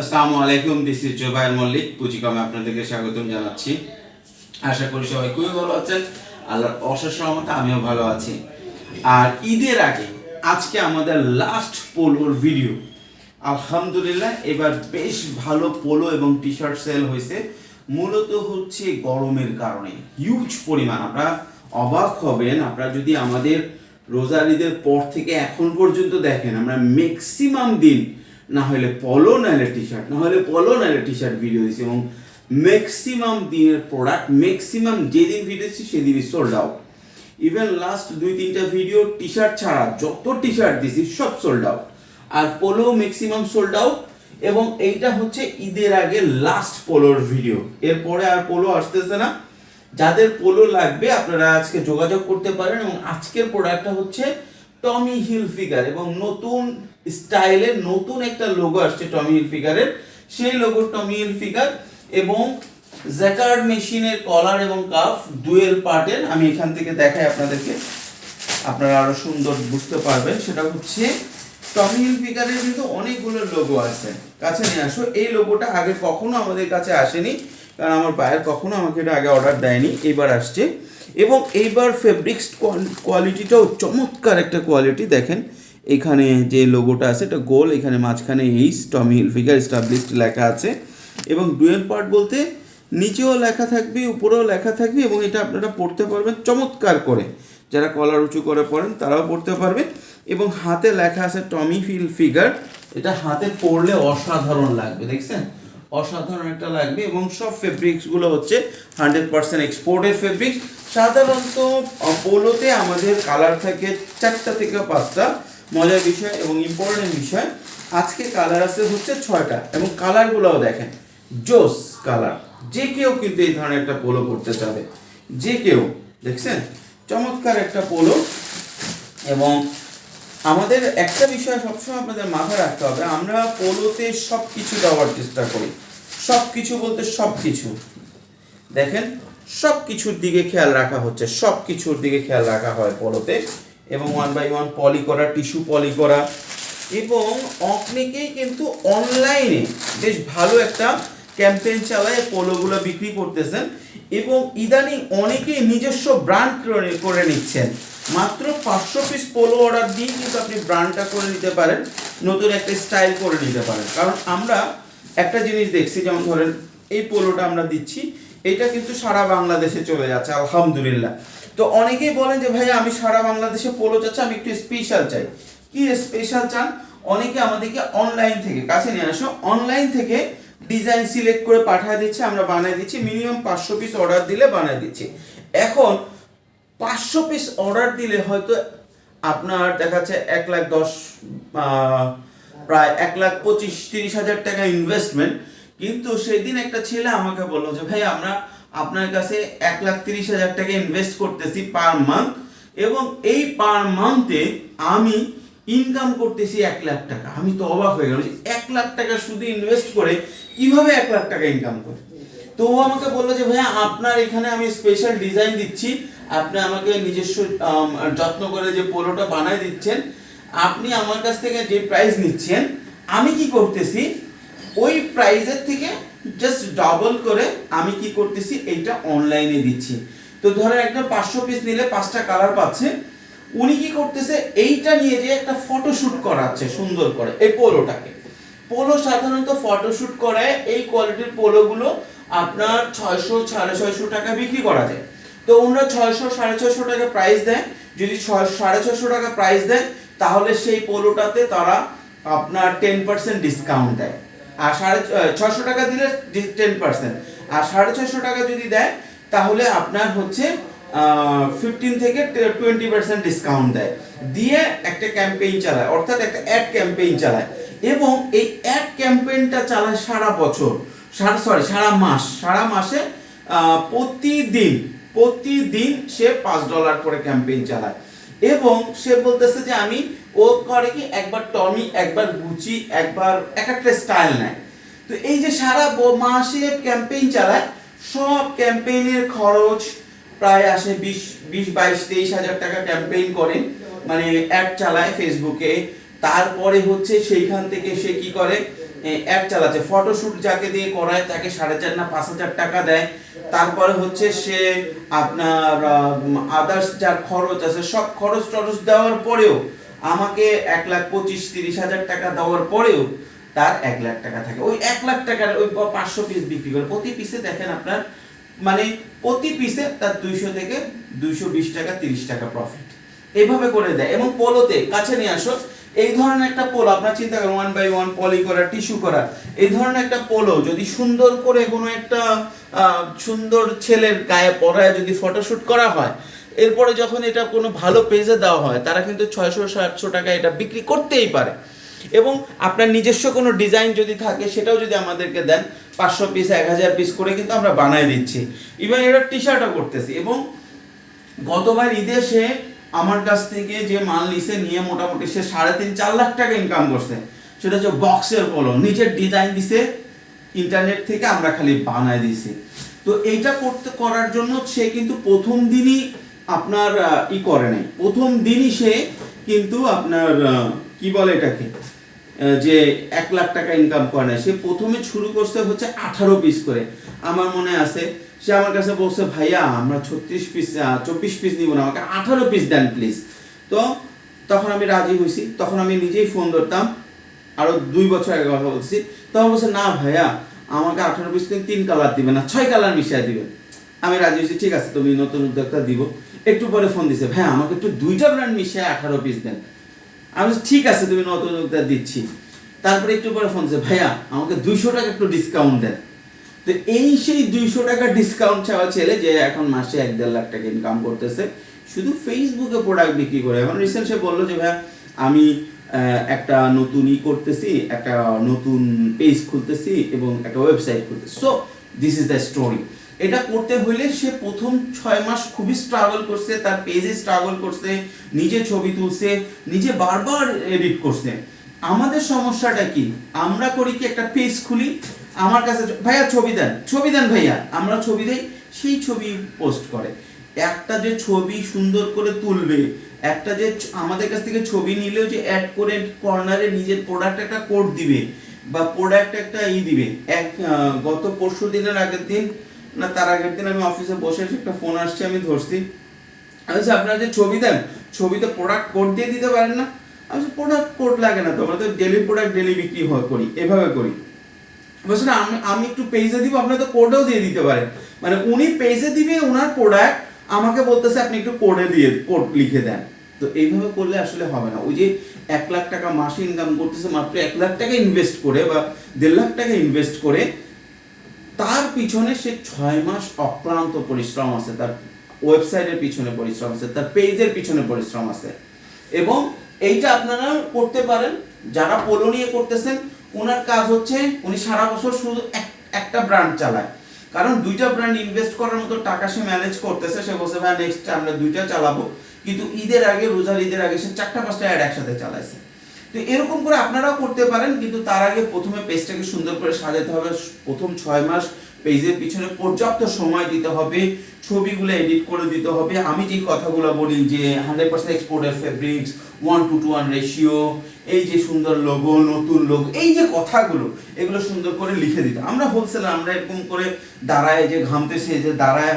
আসসালামু আলাইকুম this is Zobayer Mallick, পুঁজিকমে আপনাদেরকে স্বাগতম জানাচ্ছি। আশা করি সবাই খুবই ভালো আছেন। আল্লাহর অশেষ রহমতে আমিও ভালো আছি। আর ঈদের আগে, আজকে আমাদের লাস্ট পোলোর ভিডিও আলহামদুলিল্লাহ, এবার বেশ ভালো পোলো এবং টি শার্ট সেল হয়েছে। মূলত হচ্ছে গরমের কারণে। হিউজ পরিমাণ। আপনারা অবাক হবেন। আপনারা যদি আমাদের রোজার ঈদের পর থেকে এখন পর্যন্ত দেখেন, আমরা ম্যাক্সিমাম দিন না হলে পলো নাহলে টি শার্ট না হলে পলো নাহলে টি শার্ট ভিডিও দিচ্ছি এবং ম্যাক্সিমাম দিনের প্রোডাক্ট ম্যাক্সিমাম যেদিন ভিডিও দিচ্ছি সেদিনই সোল্ড আউট ইভেন লাস্ট দুই, তিনটা ভিডিও টি শার্ট ছাড়া যত টি শার্ট দিছি সব সোল্ড আউট আর পোলো ম্যাক্সিমাম সোল্ড আউট এবং এইটা হচ্ছে ঈদের আগে লাস্ট পোলোর ভিডিও এরপরে আর পোলো আসতেছে না। যাদের পোলো লাগবে আপনারা আজকে যোগাযোগ করতে পারেন এবং আজকের প্রোডাক্টটা হচ্ছে টমি হিল ফিগার এবং নতুন স্টাইলের নতুন একটা লোগো আসছে টমি হিল ফিগারের সেই লোগো টমি হিল ফিগার এবং জ্যাকার্ড মেশিনের কলার এবং কাফ ডুয়েল পার্টের আমি এখান থেকে দেখাই আপনাদেরকে। আপনারা আরও সুন্দর বুঝতে পারবেন। সেটা হচ্ছে টমি হিল ফিগারের কিন্তু অনেকগুলো লোগো আছে। কাছে নিয়ে আসো। এই লোগোটা আগে কখনো আমাদের কাছে আসেনি। কারণ আমার বায়ের কখনো আমাকে এটা আগে অর্ডার দেয়নি এইবার আসছে। এবং এইবার ফেব্রিক্স কোয়ালিটিটাও চমৎকার একটা কোয়ালিটি দেখেন, এখানে যে লোগোটা আছে, এটা গোল, এখানে মাঝখানে এইস টমি হিল ফিগার স্টাবলিশড লেখা আছে। এবং ডুয়েল পার্ট বলতে নিচেও লেখা থাকবে, উপরেও লেখা থাকবে, এবং এটা আপনারা পড়তে পারবেন চমৎকার করে। যারা কলার উঁচু করে পড়েন তারাও পড়তে পারবে। এবং হাতে লেখা আছে টমি ফিল ফিগার এটা হাতে পড়লে অসাধারণ লাগবে, দেখছেন? অসাধারণ একটা লাগবে এবং সব ফেব্রিক্সগুলো হচ্ছে হান্ড্রেড পার্সেন্ট এক্সপোর্টেড ফেব্রিক্স সাধারণত পোলোতে আমাদের কালার থাকে চারটা থেকে পাঁচটা। মজার বিষয় এবং ইম্পর্টেন্ট বিষয়। আজকে কালার আছে হচ্ছে ছয়টা এবং কালারগুলোও দেখেন, জোস কালার যে কেউ কিন্তু এই ধরনের একটা পোলো পড়তে চাবে। যে কেউ, দেখছেন? চমৎকার একটা পোলো এবং আমাদের একটা বিষয় সবসময় আপনাদের মাথায় রাখতে হবে, আমরা পোলোতে সব কিছু দেওয়ার চেষ্টা করি। সব কিছু বলতে সব কিছু দেখেন সব কিছুর দিকে খেয়াল রাখা হচ্ছে সব কিছুর দিকে খেয়াল রাখা হয় পোলোতে এবং ওয়ান বাই ওয়ান পলি করা টিস্যু পলি করা এবং অনেকেই কিন্তু অনলাইনে বেশ ভালো একটা ক্যাম্পেইন চালায়, পোলোগুলো বিক্রি করতেছেন এবং ইদানিং অনেকেই নিজস্ব ব্র্যান্ড করে নিচ্ছেন। মাত্র পাঁচশো পিস পোলো অর্ডার দিয়ে কিন্তু আপনি ব্র্যান্ডটা করে নিতে পারেন, নতুন একটা স্টাইল করে নিতে পারেন। কারণ আমরা একটা জিনিস দেখছি, যেমন ধরেন এই পোলোটা আমরা দিচ্ছি, এটা কিন্তু সারা বাংলাদেশে চলে যাচ্ছে, আলহামদুলিল্লাহ। তো অনেকেই বলেন যে ভাই আমি সারা বাংলাদেশে পোলো চাচ্ছি, আমি একটু স্পেশাল চাই। কি স্পেশাল চান? অনেকে আমাদেরকে অনলাইন থেকে, কাছে নিয়ে আসো অনলাইন থেকে ডিজাইন সিলেক্ট করে পাঠিয়ে দিচ্ছে, আমরা বানিয়ে দিচ্ছি। মিনিমাম পাঁচশো পিস অর্ডার দিলে বানিয়ে দিচ্ছি। এখন পাঁচশো পিস অর্ডার দিলে হয়তো আপনার দেখা যাচ্ছে এক লাখ দশ প্রায় এক লাখ পঁচিশ, তিরিশ হাজার টাকা ইনভেস্টমেন্ট কিন্তু সেদিন একটা ছেলে আমাকে বলল যে, ভাই, আমরা আপনার কাছে এক লাখ তিরিশ হাজার টাকা ইনভেস্ট করতেছি পার মান্থ এবং এই পার মান্থে আমি ইনকাম করতেছি এক লাখ টাকা। আমি তো অবাক হয়ে গেলাম এক লাখ টাকা শুধু ইনভেস্ট করে কীভাবে এক লাখ টাকা ইনকাম করে? তো ও আমাকে বলল যে, ভাইয়া, আপনার এখানে আমি স্পেশাল ডিজাইন দিচ্ছি। আপনি আমাকে নিজস্ব যত্ন করে যে পোলোটা বানায় দিচ্ছেন, আপনি আমার কাছ থেকে যে প্রাইস নিচ্ছেন, আমি কি করতেছি? ওই প্রাইজের থেকে জাস্ট ডাবল করে আমি কি করতেছি, এইটা অনলাইনে দিচ্ছি। তো ধরো একটা পাঁচশো পিস নিলে পাঁচটা কালার পাচ্ছে। উনি কি করতেছে? এইটা নিয়ে যে একটা ফটোশুট করাচ্ছে, সুন্দর করে, এই পোলোটাকে। পোলো সাধারণত ফটোশুট করায় এই কোয়ালিটির পোলোগুলো আপনার ছয়শো, সাড়ে ছয়শো টাকা বিক্রি করা যায়। তো ওনারা ছয়শো, সাড়ে ছয়শো টাকা প্রাইস দেয়। যদি ছয়, সাড়ে ছয়শো টাকা প্রাইস দেয়, তাহলে সেই পোলোটাতে তারা আপনার টেন পার্সেন্ট ডিসকাউন্ট দেয়। আর সাড়ে ছশো টাকা দিলে টেন পার্সেন্ট আর সাড়ে ছয়শো টাকা যদি দেয়, তাহলে আপনার হচ্ছে ফিফটিন থেকে টোয়েন্টি পার্সেন্ট ডিসকাউন্ট দেয়। দিয়ে একটা ক্যাম্পেইন চালায়, অর্থাৎ একটা অ্যাড ক্যাম্পেইন চালায়। এবং এই অ্যাড ক্যাম্পেইনটা চালায় সারা বছর, সারা সরি সারা মাস, সারা মাসে প্রতিদিন প্রতিদিন সে পাঁচ ডলার করে ক্যাম্পেইন চালায়। এবং সে বলতেছে যে আমি ও করে কি একবার টমি, একবার গুচি, একবার এক একটা স্টাইল নেয়। তো এই যে সারা মাসে ক্যাম্পেইন চালায়, সব ক্যাম্পেইনের খরচ প্রায় আসে বিশ বিশ, বাইশ, তেইশ হাজার টাকা ক্যাম্পেইন করে মানে অ্যাড চালায় ফেসবুকে তারপরে হচ্ছে সেইখান থেকে সে কি করে? অ্যাড চালাচ্ছে। ফটোশ্যুট যাকে দিয়ে করায়, তাকে সাড়ে চার না পাঁচ হাজার টাকা দেয়। তারপরে হচ্ছে সে আপনার আদার্স যার খরচ আছে, সব খরচ টরচ দেওয়ার পরেও, আমাকে এক লাখ পঁচিশ, তিরিশ হাজার টাকা দেওয়ার পরেও তার এক লাখ টাকা থাকে। ওই এক লাখ টাকার ওই পাঁচশো পিস বিক্রি করে। প্রতি পিসে দেখেন আপনার মানে প্রতি পিসে তার দুইশো থেকে দুইশো বিশ টাকা, তিরিশ টাকা প্রফিট এইভাবে করে দেয়। এবং পোলোতে কাছে নিয়ে আসো, এই ধরনের একটা পোলো, আপনার চিন্তা করেন ওয়ান বাই ওয়ান পলি করা টিস্যু করা, এই ধরনের একটা পোলো যদি সুন্দর করে কোনো একটা সুন্দর ছেলের গায়ে পরায় যদি ফটোশ্যুট করা হয়, এরপরে যখন এটা কোনো ভালো পেজে দেওয়া হয়, তারা কিন্তু ছয়শো, সাতশো টাকা এটা বিক্রি করতেই পারে। এবং আপনার নিজস্ব কোনো ডিজাইন যদি থাকে, সেটাও যদি আমাদেরকে দেন পাঁচশো পিস এক হাজার পিস করে কিন্তু আমরা বানায় দিচ্ছি। ইভেন এটা টি শার্টও করতেছি এবং গতবার ঈদে সে আমার কাছ থেকে যে মাল নিছে নিয়ে মোটামুটি সে সাড়ে তিন, চার লাখ টাকা ইনকাম করছে। সেটা হচ্ছে বক্সের পলো নিজের ডিজাইন দিছে ইন্টারনেট থেকে আমরা খালি বানায় দিছি তো এইটা করতে, করার জন্য সে কিন্তু প্রথম দিনই আপনার ই করে নাই। প্রথম দিনই সে কিন্তু আপনার কি বলে এটাকে? যে এক লাখ টাকা ইনকাম করে না সে প্রথমে শুরু করছে হচ্ছে আঠারো পিস করে। আমার মনে আছে, সে আমার কাছে বলছে, ভাইয়া, আমরা ছত্রিশ পিস চব্বিশ পিস নিব না, আমাকে আঠারো পিস দেন প্লিজ তো তখন আমি রাজি হয়েছি। তখন আমি নিজেই ফোন ধরতাম। আরও দুই বছর আগে কথা বলছি। তখন বলছে, না ভাইয়া, আমাকে আঠারো পিস কিন্তু তিন কালার দিবে না, ছয় কালার মিশিয়ে দিবে। আমি রাজি হয়েছি, ঠিক আছে, তুমি নতুন উদ্যোক্তা দিব। একটু পরে ফোন দিছে, ভাইয়া, আমাকে একটু দুইটা ব্র্যান্ড মিশিয়ে আঠারো পিস দেন। আমি ঠিক আছে, তুমি নতুন উদ্যোক্তা দিচ্ছি। তারপরে একটু পরে ফোন দিছে ভাইয়া, আমাকে দুইশো টাকা একটু ডিসকাউন্ট দেন। তো এই সেই দুইশো টাকা ডিসকাউন্ট চাওয়া ছেলে যে এখন মাসে এক দেড় লাখ টাকা ইনকাম করতেছে, শুধু ফেসবুকে প্রোডাক্ট বিক্রি করে। এখন রিসেন্ট সে বলল যে, ভাইয়া, আমি একটা নতুন ই করতেছি, একটা নতুন পেজ খুলতেছি এবং একটা website খুলতেছি। So this is the story এটা করতে হইলে সে প্রথম ছয় মাস খুবই স্ট্রাগল করছে, তার পেজে স্ট্রাগল করছে, নিজে ছবি তুলছে, নিজে বারবার এডিট করছে। আমাদের সমস্যাটা কি? আমরা করি কি একটা পেজ খুলি, আমার কাছে ভাইয়া ছবি দেন ছবি দেন ভাইয়া, আমরা ছবি দেই, সেই ছবি পোস্ট করে। একটা যে ছবি সুন্দর করে তুলবে, একটা যে আমাদের কাছ থেকে ছবি নিলেও যে অ্যাড করে কর্নারে নিজের প্রোডাক্ট একটা কোড দিবে, বা প্রোডাক্ট একটা ই দিবে। এক গত পরশু দিনের আগের দিন না তার আগের দিন আমি অফিসে বসে একটা ফোন আসছে আমি ধরছি। বলছি, আপনারা যে ছবি দেন ছবিতে প্রোডাক্ট কোড দিয়ে দিতে পারেন না? আমি প্রোডাক্ট কোড লাগে না তো আমরা তো ডেলি প্রোডাক্ট ডেলি বিক্রি করি এভাবে করি। বলছে না আমি আমি একটু পেজে দিব আপনি তো কোডেও দিয়ে দিতে পারেন। মানে উনি পেজে দিবে ওনার প্রোডাক্ট আমাকে বলতেছে আপনি একটু কোডে দিয়ে কোড লিখে দেন। তো এইভাবে করলে আসলে হবে না। ওই যে এক লাখ টাকা মাসে ইনকাম করতেছে মাত্র এক লাখ টাকা ইনভেস্ট করে বা দেড় লাখ টাকা ইনভেস্ট করে তার পিছনে সে ছয় মাস অক্লান্ত পরিশ্রম আছে, তার ওয়েবসাইটের পিছনে পরিশ্রম আছে, তার পেজের পিছনে পরিশ্রম আছে। এবং এইটা আপনারা করতে পারেন, যারা পোলো নিয়ে করতেছেন ওনার কাজ হচ্ছে উনি সারা বছর শুধু এক- একটা ব্র্যান্ড চালায়। কারণ দুইটা ব্র্যান্ড ইনভেস্ট করার মতো টাকা সে ম্যানেজ করতেছে, সে বসে ভাই নেক্সট আমরা দুইটা চালাবো। কিন্তু ঈদের আগে, রোজার ঈদের আগে সে চারটা, পাঁচটা অ্যাড একসাথে চালাইছে। তো এরকম করে আপনারাও করতে পারেন, কিন্তু তার আগে প্রথমে পেজটাকে সুন্দর করে সাজাতে হবে। প্রথম ছয় মাস পেজের পিছনে পর্যাপ্ত সময় দিতে হবে, ছবিগুলো এডিট করে দিতে হবে। আমি যে কথাগুলো বলি যে হান্ড্রেড পার্সেন্ট এক্সপোর্টের fabrics one two two one ratio এই যে সুন্দর লোগো নতুন লোগো এই যে কথাগুলো, এগুলো সুন্দর করে লিখে দিতে। আমরা হোলসেলার আমরা এরকম করে দাঁড়ায় যে ঘামতেছে যে দাঁড়ায়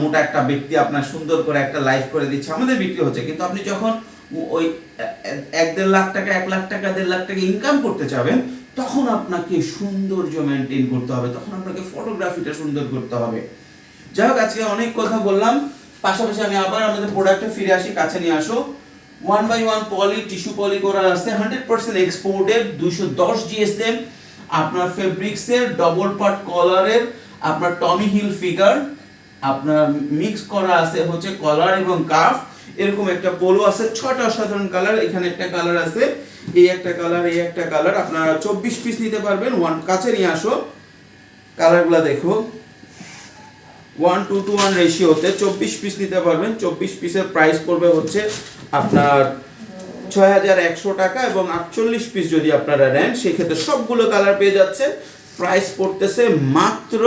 মোটা একটা ব্যক্তি আপনার সুন্দর করে একটা লাইফ করে দিচ্ছে, আমাদের বিক্রি হচ্ছে। কিন্তু আপনি যখন ওই এক দেড় লাখ টাকা, এক লাখ টাকা, দেড় লাখ টাকা ইনকাম করতে চাবেন, তখন আপনাকে সৌন্দর্য মেনটেন করতে হবে, তখন আপনাকে ফটোগ্রাফিটা সুন্দর করতে হবে। যাই হোক, আজকে অনেক কথা বললাম, পাশাপাশি আমি আবার আমাদের প্রোডাক্টে ফিরে আসি, কাছে নিয়ে আসো। One by one poly tissue poly করা আছে হান্ড্রেড পার্সেন্ট এক্সপোর্টের দুইশো দশ জিএসএম আপনার ফেব্রিক্সের ডবল পার্ট কলারের আপনার টমি হিল ফিগার আপনার মিক্স করা আছে হচ্ছে কলার এবং কাফ এরকম একটা পোলো আছে, ছটা অসাধারণ কালার এখানে একটা কালার আছে, এই একটা কালার এই একটা কালার আপনারা চব্বিশ পিস নিতে পারবেন ওয়ান কাছে নিয়ে আসো কালারগুলো দেখো ওয়ান টু টু ওয়ান রেশিওতে চব্বিশ পিস নিতে পারবেন, চব্বিশ পিসের প্রাইস পড়বে হচ্ছে আপনার ছয় হাজার একশো টাকা এবং আটচল্লিশ পিস যদি আপনারা নেন, সেক্ষেত্রে সবগুলো কালার পেয়ে যাচ্ছে প্রাইস পড়তেছে মাত্র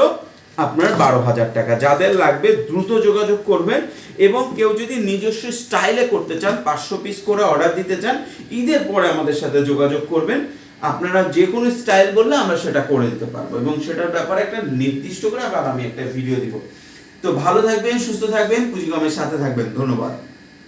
আপনার বারো হাজার টাকা। যাদের লাগবে দ্রুত যোগাযোগ করবেন এবং কেউ যদি নিজস্ব স্টাইলে করতে চান, পাঁচশো পিস করে অর্ডার দিতে চান, ঈদের পরে আমাদের সাথে যোগাযোগ করবেন। আপনারা যে কোনো স্টাইল বললে আমরা সেটা করে দিতে পারব এবং সেটার ব্যাপারে একটা নির্দিষ্ট করে আবার আমি একটা ভিডিও দিব। তো ভালো থাকবেন, সুস্থ থাকবেন, পুঁজিগমের সাথে থাকবেন। ধন্যবাদ।